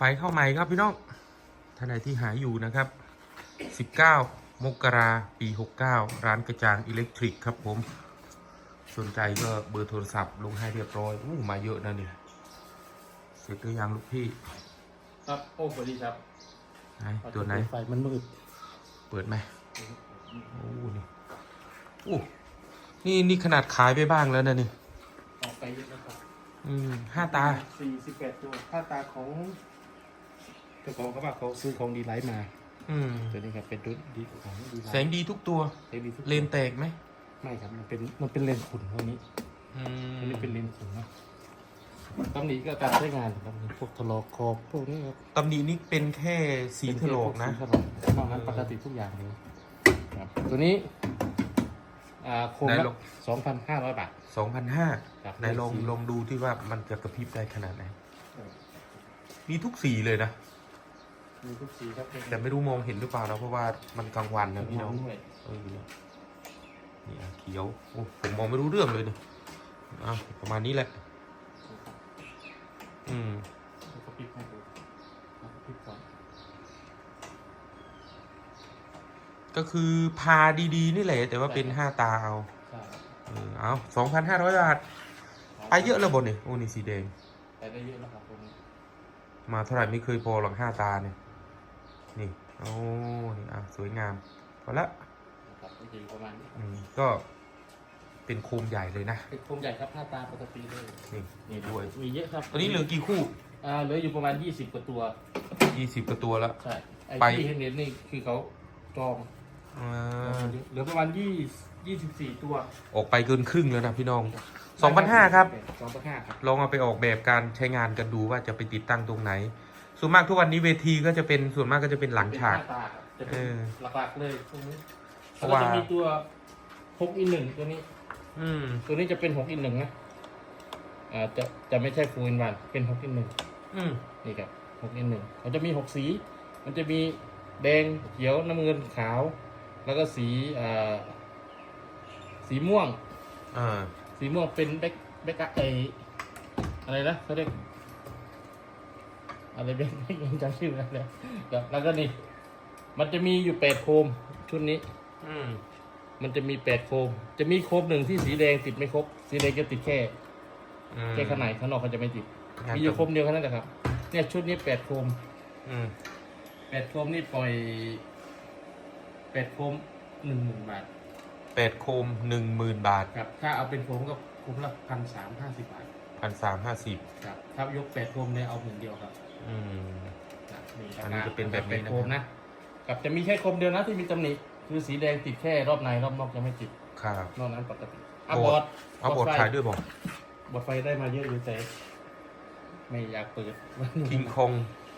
ไฟเข้าใหม่ครับพี่น้องท่านใดที่หาอยู่นะครับ 19 มกราปี 69 ร้านกระจางอิเล็กทริกครับผม สนใจก็เบอร์โทรศัพท์ลงให้เรียบร้อยอู้มาเยอะนะเนี่ยเสร็จหรือยังลูกพี่ครับโอ้สวัสดีครับไหนตัวไหน ไฟมันมืด เปิดไหมโอ้นี่โอ้นี่นี่ขนาดขายไปบ้างแล้วนะนี่ออกไปเยอะแล้วครับอืมห้าตาสี่สิบแปดตัวค่าตาของเจ้าของเขาบอกเขาซื้อของดีไลท์มาอืมตัวนี้ครับเป็นรุ่นดีของดีไลท์แสงดีทุกตัวแสงดีทุกเลนแตกไหมไม่ครับมันเป็นมันเป็นเลนส์ขุ่นพวกนี้อืมอันนี้เป็นเลนส์ขุ่นนะตำหนิก็การใช้งานครับพวกทะลอกขอบพวกนี้ครับตำหนินี่เป็นแค่สีถลอกนะสีถลอกนอกนั้นปกติทุกอย่างเลยครับตัวนี้อ่าโคมไหนละลองสองพันห้าร้อยบาท สองพันห้าครับในลองสีลองดูที่ว่ามันจะกระพริบได้ขนาดไหนเออมีทุกสีเลยนะ มีทุกสีครับแต่ไม่รู้มองเห็นหรือเปล่านะเพราะว่ามันกลางวันนะพี่น้องด้วยเออนี่นี่อะเขียวโอ้ผมมองไม่รู้เรื่องเลยเนี่ยอะประมาณนี้แหละ อืมแล้วก็พลิกให้ดูแล้วก็พลิกก่อนก็คือพาดีๆ นี่แหละ แต่ว่าเป็นห้าตาเอาใช่เออเอาสองพันห้าร้อยบาทไปเยอะเลยบนเนี่ยโอ้นี่สีแดงไปได้เยอะแล้วครับตรงนี้มาเท่าไหร่ไม่เคยพอหรอกห้าตาเนี่ย นี่โอ้นี่อะสวยงามพอละนะครับจริงๆประมาณนี้อืมก็เป็นโคมใหญ่เลยนะเป็นโคมใหญ่ครับหน้าตาปกติเลยนี่นี่ด้วยมีเยอะครับตอนนี้เหลือกี่คู่อ่าเหลืออยู่ประมาณ20กว่าตัวยี่สิบกว่าตัวแล้วใช่ไอ้ไปที่เห็นเห็นนี่คือเขาจองอ่าเหลือประมาณ20 24ตัว ออกไปเกินครึ่งแล้วนะพี่น้องสองพันห้าครับสองพันห้าครับลองเอาไปออกแบบการใช้งานกันดูว่าจะไปติดตั้งตรงไหน ส่วนมากทุกวันนี้เวทีก็จะเป็นส่วนมากก็จะเป็นหลังฉาก เป็นหน้ตครับจะเป็นเออหลักๆเลยตรงนี้เพแล้วราะก็ว่า จะมีตัว6 in 1ตัวนี้ อืม ตัวนี้จะเป็น6 in 1นะอ่าจะจะไม่ใช่ full in 1เป็น6 in 1อืม นี่ครับหกอินหนึ่งเขาจะมีหกสี มันจะมีแดงเขียวน้ำเงินขาว แล้วก็สีอ่าสีม่วง อ่า สีม่วงเป็นแบ็คแบ็คไออะไรนะเขาเรียก อะไรแบ็คยังจำชื่อไม่ได้เลยครับแล้วก็นี่ มันจะมีอยู่แปดโคมชุดนี้ อืมมันจะมีแปดโคม จะมีโคมหนึ่งที่สีแดงติดไม่ครบ สีแดงจะติดแค่อืม แค่ข้างในข้างนอกเขาจะไม่ติดงานมีอยู่โคมเดียวแค่นั้นแหละครับ เนี่ยชุดนี้แปดโคมอืมแปดโคมนี่ปล่อยแปดโคมหนึ่งหมื่นบาท แปดโคมหนึ่งหมื่นบาทครับ ถ้าเอาเป็นโคมก็โคมละพันสามห้าสิบบาท พันสามห้าสิบครับ ถ้ายกแปดโคมเนี่ยเอาหมื่นเดียวครับ อืมครับนี่อันนี้จะเป็นแบบนี้แปดนะโคมนะกับจะมีแค่โคมเดียวนะที่มีตำหนิคือสีแดงติดแค่รอบในรอบนอกจะไม่ติดครับ นอกนั้นปกติอะบบออร์ร์ดดเอาบทไฟขายด้วยบอกบอร์ดไฟได้มาเยอะอยู่แต่ไม่อยากเปิด คิงคอง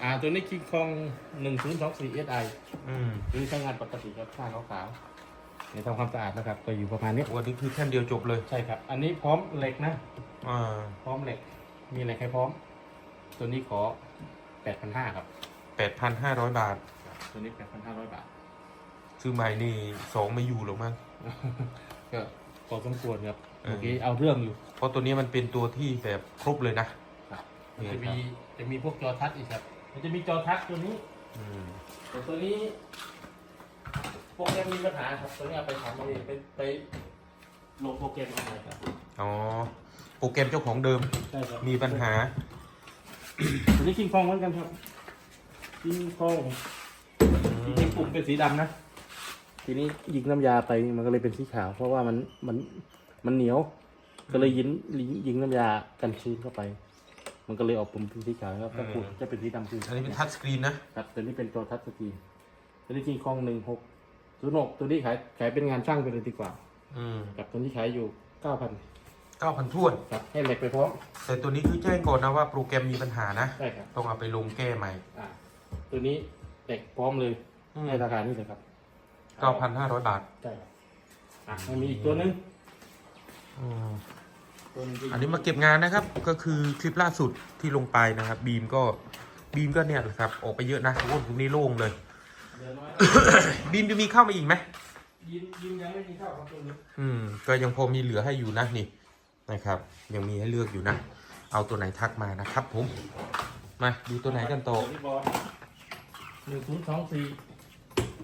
อ่าตัวนี้คิงคองหนึ่งศูนย์สองสี่เอสไออืมนี่ใช้งานปกติครับผ้าขาวๆเนี่ยทำความสะอาดนะครับก็อยู่ประมาณนี้ วันนี้คือแค่เดียวจบเลย ใช่ครับ อันนี้พร้อมเหล็กนะ อ่า พร้อมเหล็ก มีเหล็กให้พร้อม ตัวนี้ขอแปดพันห้าครับแปดพันห้าร้อยบาท ตัวนี้แปดพันห้าร้อยบาท ซื้อใหม่นี่สองไม่อยู่หรอกมั้ง ก็พอสมควรครับเออ เมื่อกี้เอาเรื่องอยู่เพราะตัวนี้มันเป็นตัวที่แบบครบเลยนะ ครับมันนี่จะครัมีบจะมีพวกจอทัชอีกครับ มันจะมีจอทัชตัวนี้อืมแต่ตัวนี้โปรแกรมมีปัญหาครับ ตัวนี้เอาไปทำไปไปไปลงโปรแกรมเอาไปครับอ๋อ โปรแกรมเจ้าของเดิม ใช่ครับมีปัญหา ตัวนี้คิงคองเหมือนกันครับคิงคองจริงๆปุ่มเป็นสีดำนะ ทีนี้ยิงน้ำยาไปมันก็เลยเป็นสีขาว เพราะว่ามันมันมันเหนียว ก็เลยยิงยิงยิงน้ำยากันชื้นเข้าไป มันก็เลยออกปุ่มเป็นสีขาวแล้วถ้าปุ่มจะเป็นสีดำคืออันนี้เป็นทัชสกรีนนะครับตัวนี้เป็นตัวทัชสกรีนตัวนี้คิงคองหนึ่งหกศูนย์หกตัวนี้ขายขายเป็นงานช่างไปเลยดีกว่าอืมกับตัวนี้ขายอยู่เก้าพัน เก้าพันท้วนครับให้เหล็กไปพร้อมแต่ตัวนี้คือแจ้งก่อนนะว่าโปรแกรมมีปัญหานะ ใช่ครับต้องเอาไปลงแก้ใหม่ อ่าตัวนี้เหล็กพร้อมเลยให้ราคานี้เลยครับเก้าพันห้าร้อยบาทใช่ครับอะมันมีอีกตัวหนึงอืมตัวหนึงอันนี้มาเก็บงานนะครับ ก็คือคลิปล่าสุดที่ลงไปนะครับ บีมก็บีมก็เนี่ยแหละครับออกไปเยอะนะโอ้โหตรงนี้โล่งเลย เหลือน้อยบีมจะมีเข้ามาอีกไหม ยินยินยังไม่มีเข้าครับตัวนี้อืมก็ยังพอมีเหลือให้อยู่นะนี่ นะครับ ยังมีให้เลือกอยู่นะ เอาตัวไหนทักมานะครับผม มาดูตัวไหนกันต่อตัวนี้บอลหนึ่งศูนย์สองสี่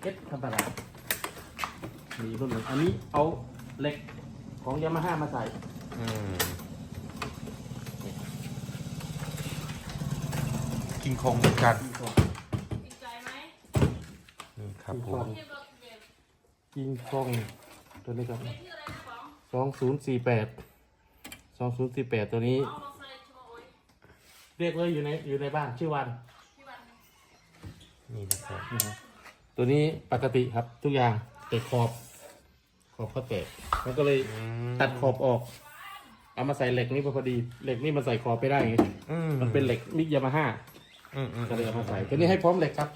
เอสธรรมดามีรุ่นหนึ่งอันนี้เอาเหล็กของยามาฮ่ามาใส่อืมคิงคองเหมือนกันที่ก่อนติดใจไหมนี่ครับผที่ก่อมนเทียบรถเมล์กิงคองตัวนี้ครับเรียกชื่ออะไรนะป๋องสองศูนย์สี่แปด สองศูนย์สี่แปดตัวนี้ เอามาใส่โชว์โอ้ยเรียกเลยอยู่ในอยู่ในบ้านชื่อวันพี่วันนี่นะครับนะครับตัวนี้ปกติครับทุกอย่างแต่ขอบ ขอบเขาแตกมันก็เลยอืมตัดขอบออก เอามาใส่เหล็กนี่พอดี เหล็กนี่มันใส่ขอบไปได้ไงอืมมันเป็นเหล็กมิกยามาฮ่าอืมอืมก็เลยเอามาใส่ตัวนี้ให้พร้อมเหล็กครับ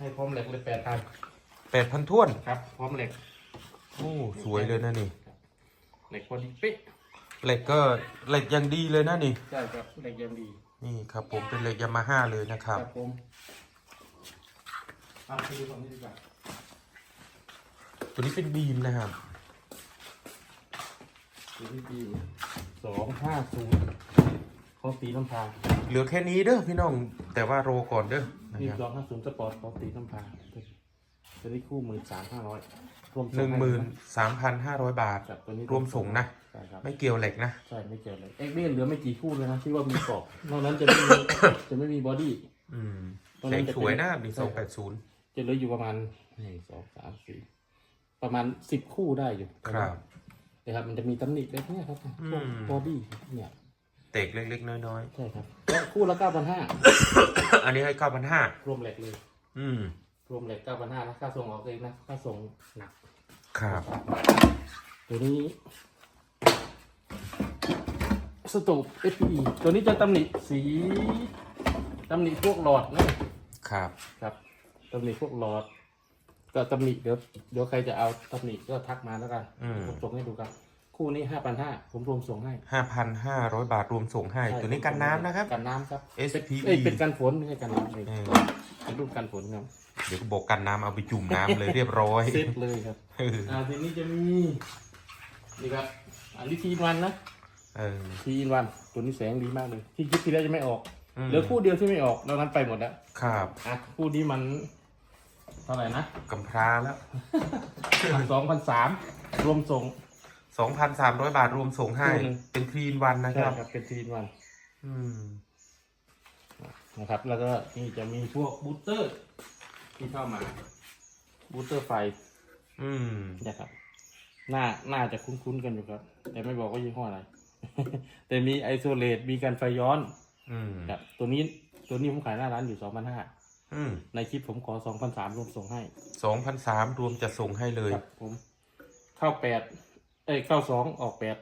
ให้พร้อมเหล็กเลยแปดพันแปดพันท้วน ครับ พร้อมเหล็ก โอ้ สวยเลยนะนี่ เหล็กพอดีเป๊ะ เหล็กก็เหล็กยังดีเลยนะนี่ ใช่ครับเหล็กยังดีนี่ครับผมเป็นเหล็กยามาฮ่าเลยนะครับผมเอาไปดูฝั่งนี้ดีกว่าตัวนี้เป็นบีมนะครับตัวนี้ดีสองห้าศูนย์ของสีน้ำพาเหลือแค่นี้เด้อพี่น้องแต่ว่าโรก่อนเด้อนะนี่ครับสองห้าศูนย์สปอร์ตของสีน้ำพา ตัวนี้คู่หมื่นสามห้าร้อยรวมหนึ่งหมื่นสามพันห้าร้อยบาทกับตัวนี้รวมส่งนะ ใช่ครับไม่เกี่ยวเหล็กนะ ใช่ไม่เกี่ยวเลยเอ็กเบียนเหลือไม่กี่คู่เลยนะที่ว่ามีกรอบนอกนั้นจะไม่มี จะไม่มีบอดี้ อืมตรงเหนั้ล็นกจะเป็น สวยนะนี่ใช่สองคแปรับดศูนย์ จะเหลืออยู่ประมาณหนึ่งสองสามสี่ประมาณสิบคู่ได้อยู่ครับนะครับ มันจะมีตำหนิเล็กเนี่ยครับอืมพวกบอดี้เนี่ยเตกเล็ก ๆ น้อยใช่ครับแล้วคู่ละเก้าพันห้า ๆ อันนี้ให้เก้าพันห้ารวมเหล็กเลย อืม รวมเหล็กเก้าพันห้านะค่าส่งออกเองนะค่าส่งหนัก ครับ ตัวนี้สตูป FPE ตัวนี้จะตำหนิสีตำหนิพวกหลอดนะครับ ครับตำหนิพวกหลอด ก็ตำหนิเดี๋ยวเดี๋ยวใครจะเอาตำหนิก็ทักมาแล้วกันอืม ผมส่งให้ดูครับ คู่นี้ห้าพันห้าผมรวมส่งให้ห้าพันห้าร้อยบาทรวมส่งให้ ใช่ตัวนี้กันน้ำนะครับ กันน้ำครับ SPE เอ้ยเป็นกันฝนไม่ใช่กันน้ำเองเออเป็นรุ่นกันฝนครับ เดี๋ยวก็บอกกันน้ำเอาไปจุ่มน้ำเลยเรียบร้อยเซ็ตเลยครับเอออ่าทีนี้จะมีนี่ครับอันนี้ทีนวันนะเออทีนวันตัวนี้แสงดีมากเลย ที่คิดทีแรกจะไม่ออกอืมเหลือคู่เดียวที่ไม่ออกนอกนั้นไปหมดแล้วครับอะคู่นี้มันเท่าไหร่นะกำพร้าแล้วสองพันสามรวมส่งสองพันสามร้อยบาทรวมส่งให้คู่หนึ่งเป็นทรีนวันนะคใช่รับครับเป็นทีนวัน อืมนะครับ แล้วก็นี่จะมีพวกบูสเตอร์ ที่เข้ามาบูสเตอร์ไฟ อืมนะครับน่าน่าจะคุ้นๆกันอยู่ครับ แต่ไม่บอกว่ายี่ห้ออะไร แต่มีไอโซเลตมีการไฟย้อน อืมครับ ตัวนี้ ตัวนี้ผมขายหน้าร้านอยู่สองพันห้าอืมในคลิปผมขอสองพันสามรวมส่งให้ สองพันสามรวมจะส่งให้เลย ครับ ผม เข้าแปด เอ้ย เข้าสองออกแปด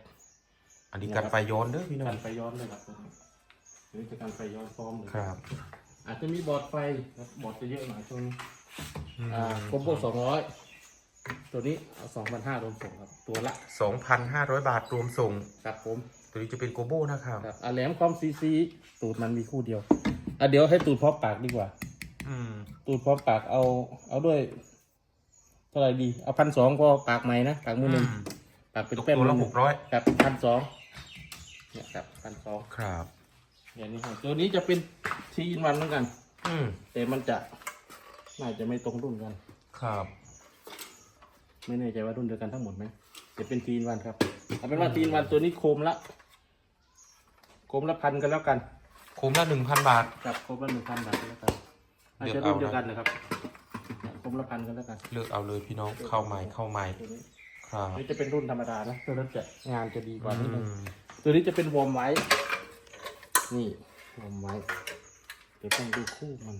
อันนี้กันไฟย้อนเด้อพี่น้อกังนไฟย้อนเลยครับตัวนี้หรือจะกันไฟย้อนพร้อมเลย ครับ อาจจะมีบอร์ดไฟครับบอร์ดจะเยอะหน่อยช่วงนี้อืมอ่าคอมโบสองร้อยตัวนี้เอาสองพันห้ารวมส่งครับ ตัวละสองพันห้าร้อยบาทรวมส่ง ครับผม ตัวนี้จะเป็นโกโบนะครับครับอ่าแหลมคอมซีซีตูดมันมีคู่เดียวอะเดี๋ยวให้ตูดพร้อมปากดีกว่า อืมตูดพร้อมปากเอา เอาด้วย เท่าไหร่ดี เอาพันสองก็ปากใหม่นะปากมือหนึ่งปากเป็นตกแป้นตัวมือละหหนึ่งกร้อยกับพันสองเนี่ยครับพันสองครับ อย่างนี้ครับตัวนี้จะเป็นทีอินวันเหมือนกัน อืมแต่มันจะน่าจะไม่ตรงรุ่นกัน ครับ ไม่แน่ใจว่ารุ่นเดียวกันทั้งหมดไหมจะเป็นทีอินวันครับเอาเป็นว่าทีอินวันตัวนี้โคมละโคมละพันกันแล้วกันคุ้มละหนึ่งพันบาทกับโคมละหนึ่งพันบาทกันแล้วกันอาจจะรุ่นเดียวกันนะครับโคมละพันกันแล้วกันเลือกเอาเลยพี่น้องเข้าใหม่เข้าใหม่ตัวนี้ครับนี่จะเป็นรุ่นธรรมดานะตัวนั้นจะงานจะดีกว่านิดนึงอืมตัวนี้จะเป็นวอร์มไว้ นี่วอร์มไว้เดี๋ยวต้องดูคู่มัน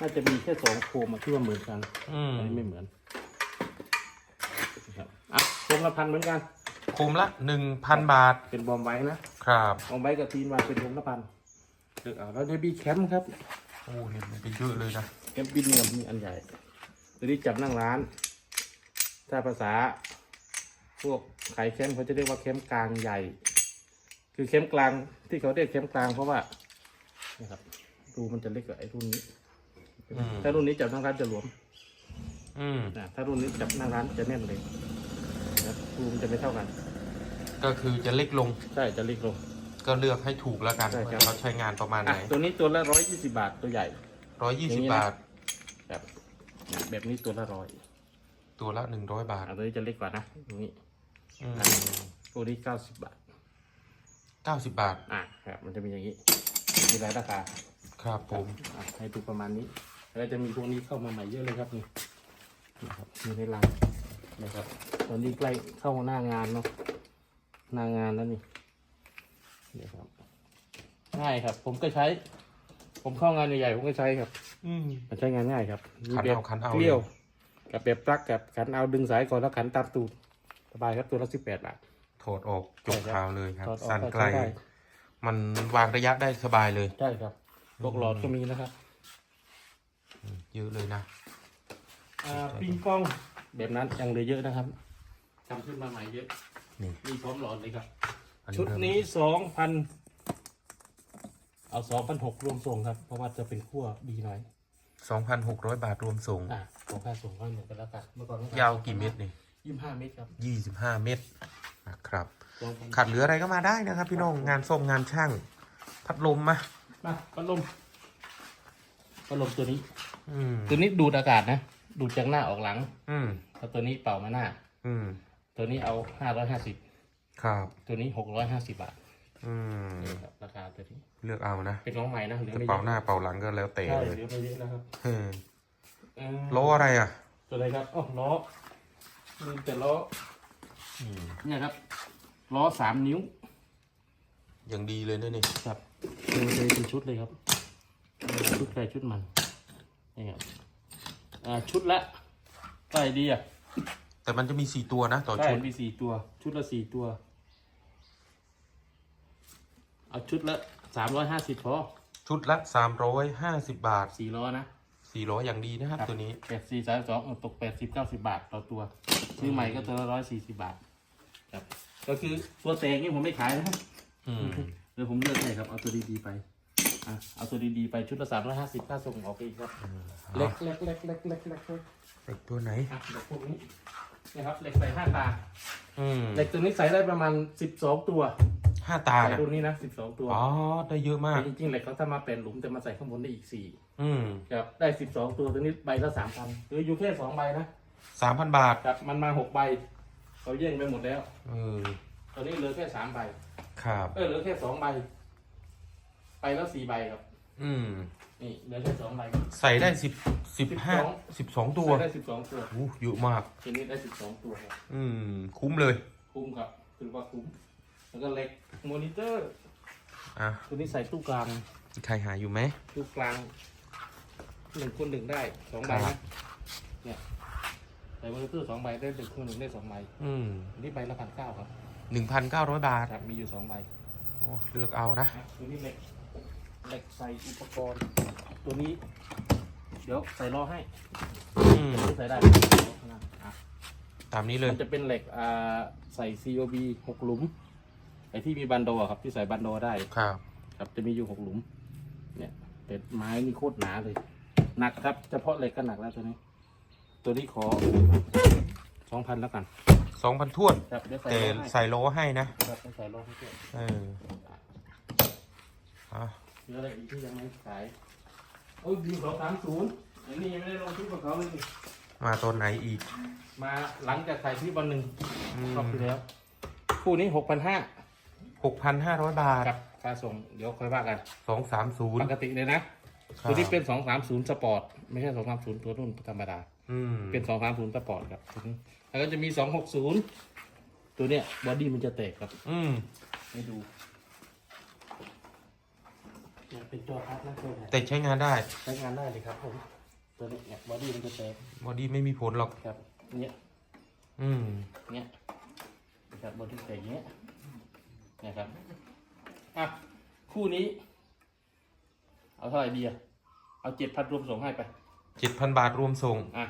น่าจะมีแค่สองโคมอะที่ว่าเหมือนกันอืมอันนี้ไม่เหมือนนะครับอะโคมละพันเหมือนกันคุ้มละหนึ่งพันบาทเป็นวอร์มไว้นะครับวอร์มไว้กับทีนวานเป็นโคมละพันเลือกเอาแล้วเดบีแคมป์ครับโอ้เนี่ยมันเป็นเยอะเลยนะแคมป์บินเนี่ยมีอันใหญ่ตัวนี้จับนั่งร้าน ถ้าภาษา พวกขายแคมป์เขาจะเรียกว่าแคมป์กลางใหญ่ คือแคมป์กลางที่เขาเรียกแคมป์กลางเพราะว่านะครับรูมันจะเล็กกว่าไอ้รุ่นนี้ อืม ถ้ารุ่นนี้จับนั่งร้านจะหลวมอืม นะถ้ารุ่นนี้จับนั่งร้านจะแน่นเลยนะรูมันจะไม่เท่ากันก็คือจะเล็กลงใช่จะเล็กลง ก็เลือกให้ถูกแล้วกันใช่ครับ ว่าเขาใช้งานประมาณไหอะนตัวนี้ตัวละร้อยยี่สิบาทตัวใหญ่ ร้อยยี่อย่าสิงบนี้นะบาท แบบแบบนี้ตัวละร้อยตัวละหนึ่งร้อยบาท อันนี้จะเล็กกว่านะตรงนี้ อืม ตัวนี้เก้าสิบบาท เก้าสิบบาท อะครับมันจะมีอย่างนี้ มีหลายราคาครับผมอะให้ดูประมาณนี้ แล้วจะมีพวกนี้เข้ามาใหม่เยอะเลยครับนี่นะครับอยู่ในรังนะครับ ตอนนี้ใกล้เข้าหน้างานเนาะ หน้างานแล้วนี่นี่ครับ ง่ายครับ ผมก็ใช้ ผมเข้างานใหญ่ๆผมก็ใช้ครับ อืม มันใช้งานง่ายครับมีขันแบบเอาขันเอา เกลี้ยวเลยกับแบบปลั๊กกับขันเอาดึงสายก่อนแล้วขันตามตูดสบายครับตัวละสิบแปดบาทถ อดออกจบใช่ครับคราวเลยครับ ถอดออกสั้นก็ไกลใช้ได้ มันวางระยะได้สบายเลยใช่ครับพวกหลอดก็มีนะครับเยอะเลยนะ อ่าปิงปองแบบนั้นยังเหลือเยอะนะครับทำขึ้นมาใหม่เยอะนี่ มีพร้อมหลอดเลยครับ อัชุดเริ่มนี้สองพันเอาสองพันหกรวมส่งครับ เพราะว่าจะเป็นขั้วดีหน่อยสองพันหกร้อยบาทรวมส่ง อ่าของค่าส่งก็เหมือนกันแล้วกันเมื่อก่อนยาวกี่เมตรนี่ยี่สิบห้าเมตรครับยี่สิบห้าเมตร นะครับ2,000ขาดเหลืออะไรก็มาได้นะครับ พี่น้องงานส่งงานช่าง พัดลมมามาพัดลมพัดลมตัวนี้อืมตัวนี้ดูดอากาศนะ ดูดจากหน้าออกหลังอืมแล้วตัวนี้เป่ามาหน้า อืมตัวนี้เอาห้าร้อยห้าสิบครับ ตัวนี้หกร้อยห้าสิบบาทอืมนี่ครับราคาตัวนี้เลือกเอานะเป็นน้องใหม่นะหรือจะไม่เป่าหน้าเป่าหลังก็แล้วแต่ใช่เลยหรือไม่เยอะนะครับเออเออล้ออะไรอะ ตัวอะไรครับอ๋อล้อมีแต่ล้ออืม เนี่ยครับล้อสามนิ้วอย่างดีเลยนะนี่ครับดูเลยเป็นชุดเลยครับ ชุดใครชุดมันนี่ครับอ่าชุดละใส่ดีอะแต่มันจะมีสี่ตัวนะต่อใช่ชุดมีสี่ตัว ชุดละสี่ตัว เอาชุดละสามร้อยห้าสิบพอชุดละสามร้อยห้าสิบบาทสี่ล้อนะ สี่ร้อยอย่างดีนะครับ ตัวนี้แปดสี่สามสองตกแปดสิบเก้าสิบบาทต่อตัว ซื้อใหม่ก็ตัวละร้อยสี่สิบบาท ครับ ก็คือตัวแตกนี่ผมไม่ขายนะครับอืมเดี๋ยวผมเลือกให้ครับ เอาตัวดีๆไปอะเอาตัวดีๆไปชุดละสามร้อยห้าสิบค่าส่งออกอีกครับ เล็กเล็กเล็กเล็กเล็กเล็กเล็กเหล็กตัวไหนอะเด็กพวกนี้ นะครับเหล็กใส่ห้าตา อืมเหล็กตัวนี้ใส่ได้ประมาณสิบสองตัวห้าตาใส่น่ะรุ่นนี้นะสิบสองตัวอ๋อ ได้เยอะมาก แต่จริงๆเหล็กเขาถ้ามาเป็นหลุมจะมาใส่ข้างบนได้อีกสี่อืมครับได้สิบสองตัวตัวนี้ใบละสามพันหรืออยู่แค่สองใบนะสามพันบาท ครับมันมาหกใบเขาแย่งไปหมดแล้วเออ ตอนนี้เหลือแค่สามใบครับ เออเหลือแค่สองใบ ไปแล้วสี่ใบครับ อืม นี่เหลือแค่สองใบ ใส่ได้สิบสิบห้าสิบสองตัวใส่ได้สิบสองตัวอู้เยอะมาก ทีนี้ได้สิบสองตัวครับอืม คุ้มเลย คุ้มครับถือว่าคุ้ม แล้วก็เหล็กมอนิเตอร์อะตัวนี้ใส่ตู้กลางมีใครหาอยู่ไหมตู้กลางหนึ่งคูณหนึ่งได้สองใบครันะบเนี่ยใส่มอนิเตอร์สองใบได้หนึ่งคูณหนึ่งได้สองใบอืมอันนี้ใบละพันเก้าครับหนึ่งพันเก้าร้อยบาท ครับมีอยู่สองใบโอ้เลือกเอานะอะตัวนี้เหล็ก เหล็กใส่อุปกรณ์ ตัวนี้ เดี๋ยวใส่ล้อให้อืมใส่ได้อะตามนี้เลย มันจะเป็นเหล็กอ่าใส่ COB หกหลุมไอที่มีบันโดอะครับที่ใส่บันโดได้ ครับ ครับจะมีอยู่หกหลุม เนี่ยแต่ไม้นี่โคตรหนาเลย หนักครับ เฉพาะเหล็กก็หนักแล้วตัวนี้ ตัวนี้ขอสองพันแล้วกัน สองพันท้วน ครับเดี๋ยวใส่แต่ล้อให้ใส่โลให้นะ ครับเดี๋ยวใส่ล้อให้ด้วยเอออะ มีอะไรอีกที่ยังไม่ขายโอ้ยมีสองสามศูนย์อันนี้ยังไม่ได้ลงคลิปกับเขาเลยนี่มาตอนไหนอีก มาหลังจากถ่ายคลิปวันหนึ่งอืม รอบที่แล้ว คู่นี้หกพันห้าหกพันห้าร้อยบาท ครับค่าส่งเดี๋ยวค่อยว่ากันสองสามศูนปย์กติเลยนะตัวนี้เป็นสองสามศูนย์สปอร์ต ไม่ใช่สองสามศูนย์ตัวรุ่นธรรมดา อืมเป็นสองสามศูนย์สปอร์ตครับตัวนี้แล้วก็จะมีสองหกศูนย์ตัวเนี้ยบอดี้มันจะแตกครับ อืม ให้ดู เนี่ยเป็นจอพัดนะตัวเนี้ยแต่ใช้งานได้ใช้งานได้เลยครับผมตัวนี้เนี่ยบอดี้มันจะแตกบอดี้ไม่มีผลหรอก ครับเนี่ยอืมเนี่ยนะครับบอดี้แตกอย่างเงี้ยนะครับอะคู่นี้ เอาเท่าไหร่ดีอะเอาเจ็ดพันรวมส่งให้ไปเจ็ดพันบาทรวมส่งอะ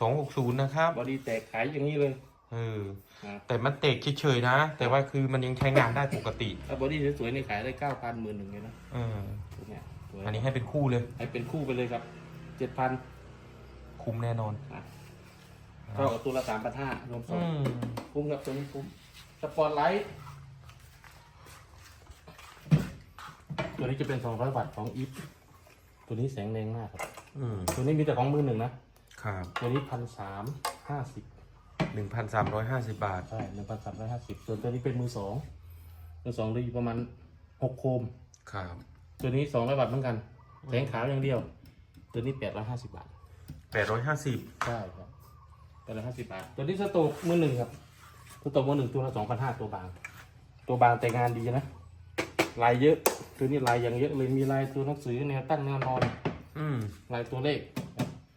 สองหกศูนย์นะครับบอดี้แตกขายอย่างนี้เลย เอออะแต่มันเตกเฉยๆนะ แต่ว่าคือมันยังใช้งานได้ปกติ ถ้าบอดี้สวยๆนี่ขายได้เก้าพันหมื่นหนึ่งเลยนะเออตัวเนี้ยสวยอันนี้ให้เป็นคู่เลย ให้เป็นคู่ไปเลยครับเจ็ดพันคุ้มแน่นอนก็เอาตัวละสามพันห้ารวมส่อืงมคุ้มครับตัวนี้คุ้มสปอร์ตไลท์ตัวนี้จะเป็น200วัตต์ของอีฟตัวนี้แสงแรงมากครับ อืมตัวนี้มีแต่ของมือหนึ่งนะ ครับ ตัวนี้พันสามห้าสิบ หนึ่งพันสามร้อยห้าสิบบาท ใช่หนึ่งพันสามร้อยห้าสิบส่วนตัวนี้เป็นมือสองมือสองเลยอยู่ประมาณหกโคม ครับ ตัวนี้สองร้อยวัตต์เหมือนกันแสงขาวอย่างเดียว ตัวนี้แปดร้อยห้าสิบบาทแปดร้อยห้าสิบใช่ครับแปดร้อยห้าสิบบาท ตัวนี้สโต๊กมือหนึ่งครับสโต๊กมือหนึ่งตัวละสองพันห้าตัวบาง ตัวบางแต่งานดีนะ ลายเยอะ ตัวนี้ลายอย่างเยอะเลย มีลายตัวหนังสือแนวตั้งแนวนอน อืมลายตัวเลข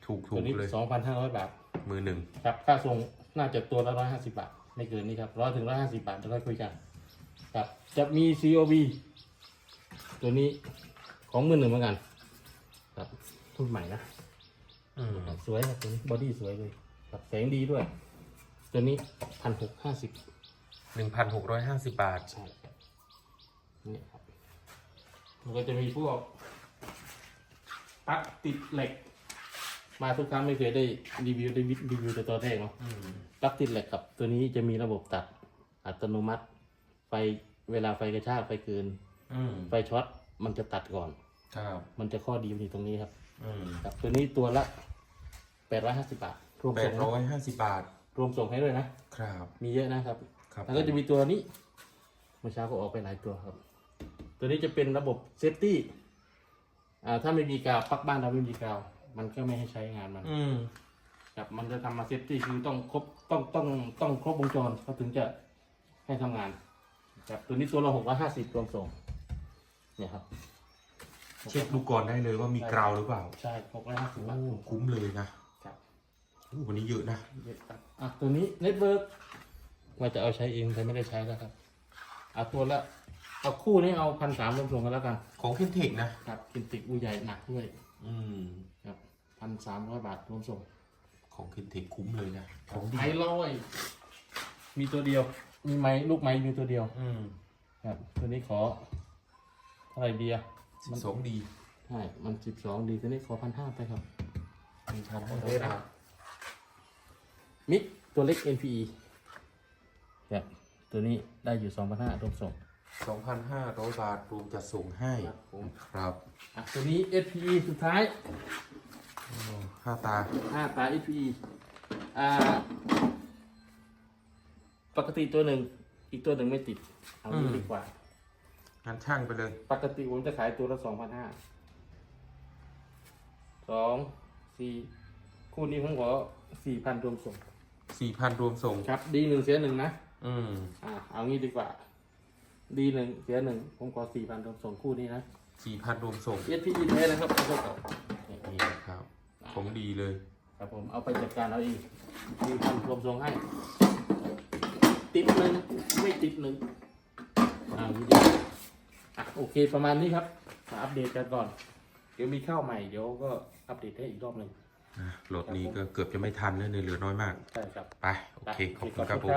ถูกถูตัวกนี้เลยสองพันห้าร้อยบาท มือหนึ่ง ครับ ค่าส่ง น่าจะตัวละร้อยห้าสิบาท ไม่เกินนี้ครับร้อยถึงร้อยห้าสิบาทจะค่อยคุยกันครับจะมี COB ตัวนี้ของมือหนึ่งเหมือนกัน ครับรุ่นใหม่นะอืมสวยครับตัวนี้บอดี้สวยเลยครับแสงดีด้วย ตัวนี้พันหกห้าสิบหนึ่งพันหกร้อยห้าสิบบาทใช่ครับนี่ครับมันก็จะมีพวกปลั๊กติดเหล็ก มาทุกครั้งไม่เคยได้รีวิวได้วิรีวิวแต่ตัวแรกเนาะอืมปลั๊กติดเหล็กครับ ตัวนี้จะมีระบบตัดอัตโนมัติ ไฟเวลาไฟกระชากไฟเกิน อืมไฟช็อตมันจะตัดก่อน ครับมันจะข้อดีอยู่ตรงนี้ครับอืมครับตัวนี้ตัวละแปดร้อยห้าสิบบาทรวมแปส่ดงร้นะอยห้าสิบบาทรวมส่งให้ด้วยนะ ครับมีเยอะนะครับ ครับแล้วก็จะมีตัวนี้เมื่อเช้าก็ออกไปหลายตัวครับ ตัวนี้จะเป็นระบบเซฟตี้อ่าถ้าไม่มีกาวปลั๊กบ้านเราไม่มีกาว มันก็ไม่ให้ใช้งานมันอืมครับมันจะทำมาเซฟตี้คือต้องครบต้องต้องต้องครบวงจรเขาถึงจะให้ทำงานครับตัวนี้ตัวละหกร้อยห้าสิบรวมส่งเนี่ยครับ เช็คดูก่อนได้เลยว่ามีกราวหรือเปล่าใช่หกร้อยห้าสิบบาทโอ้คุ้มเลยนะครับ โอ้วันนี้เยอะนะเยอะครับอะตัวนี้เน็ตเวิร์กว่าจะเอาใช้เองแต่ไม่ได้ใช้แล้วครับเอาตัวละเอาคู่นี้เอาพันสามรวมส่งกันแล้วกัน ของเคนเทคนะครับกินติกอูใหญ่หนักด้วย อืมครับ พันสามร้อยบาทรวมส่งของเคนเทคคุ้มเลยนะของดีไม้ลอย มีตัวเดียว มีไม้ลูกไม้มีตัวเดียวอืมครับตัวนี้ขอเท่าไหร่เบียร์สิบสองดีใช่มันสิบสองดีตัวนี้ขอพันห้าไปครับมีพันโอเคนะมิกตัวเล็ก NPE ครับตัวนี้ได้อยู่สองพันห้ารวมส่งสองพันห้าร้อยบาทรวมจะส่งให้ครับผมครับอะตัวนี้ SPE สุดท้ายโอ้ ห้าตาห้าตา SPE อ่า ปกติตัวหนึ่ง อีกตัวหนึ่งไม่ติด เอางี้อืมดีกว่า งานช่างไปเลย ปกติผมจะขายตัวละสองพันห้า สอง สี่ คู่นี้ผมขอสี่พันรวมส่ง สี่พันรวมส่ง ครับ ดีหนึ่งเสียหนึ่งนะ อืม อ่า เอางี้ดีกว่า ดีหนึ่งเสียหนึ่ง ผมขอสี่พันรวมส่งคู่นี้นะสี่พันรวมส่ง SPE แท้นะครับขอโทษครับนี่ครับ ของดีเลย ครับผมเอาไปจัดการเอาเองมีพันรวมส่งให้ ติดหนึ่งไม่ติดหนึ่งอ่าวิดีอะโอเคประมาณนี้ครับมาอัปเดตกันก่อน เดี๋ยวมีข้าวใหม่เดี๋ยวก็อัปเดตให้อีกรอบหนึ่งรถนี้ก็เกือบจะไม่ทันแล้วเนี่ยเหลือน้อยมาก ใช่ครับ ไป โอเค ขอบคุณครับผม